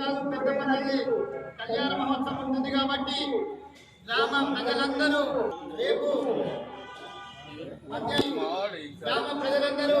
ఈరోజు పెద్దపల్లి కళ్యాణ మహోత్సవం ఉంటుంది కాబట్టి గ్రామ ప్రజలందరూ రేపు గ్రామ ప్రజలందరూ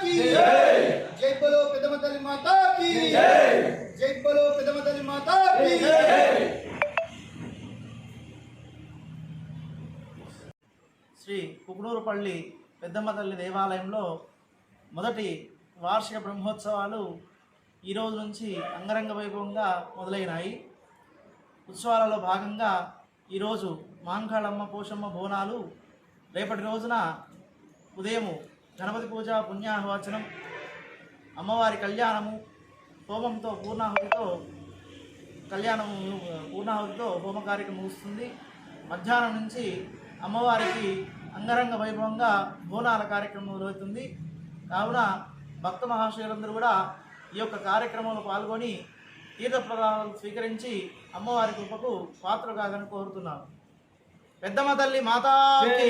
కీ జై. బలో తల్లి మాతా కీ జై బలో తల్లి మాతా కీ శ్రీ కుకునూరుపల్లి పెద్దమ్మ తల్లి దేవాలయంలో మొదటి వార్షిక బ్రహ్మోత్సవాలు ఈ రోజు నుంచి అంగరంగ వైభవంగా మొదలైనాయి. ఉత్సవాలలో భాగంగా ఈరోజు మాంకాళమ్మ పోషమ్మ బోనాలు రేపటి రోజున ఉదయం గణపతి పూజ పుణ్యాహవచనం అమ్మవారి కళ్యాణము హోమంతో పూర్ణాహుతితో కళ్యాణం పూర్ణాహుతితో హోమ కార్యక్రమం ముగుస్తుంది. మధ్యాహ్నం నుంచి అమ్మవారికి అంగరంగ వైభవంగా బోనాల కార్యక్రమం మొదలవుతుంది. కావున భక్త మహాశయులందరూ కూడా ఈ యొక్క కార్యక్రమంలో పాల్గొని తీర్థప్రదానాలు స్వీకరించి అమ్మవారి కృపకు పాత్ర కాదని కోరుతున్నాను. పెద్దమ్మ తల్లి మాతాకి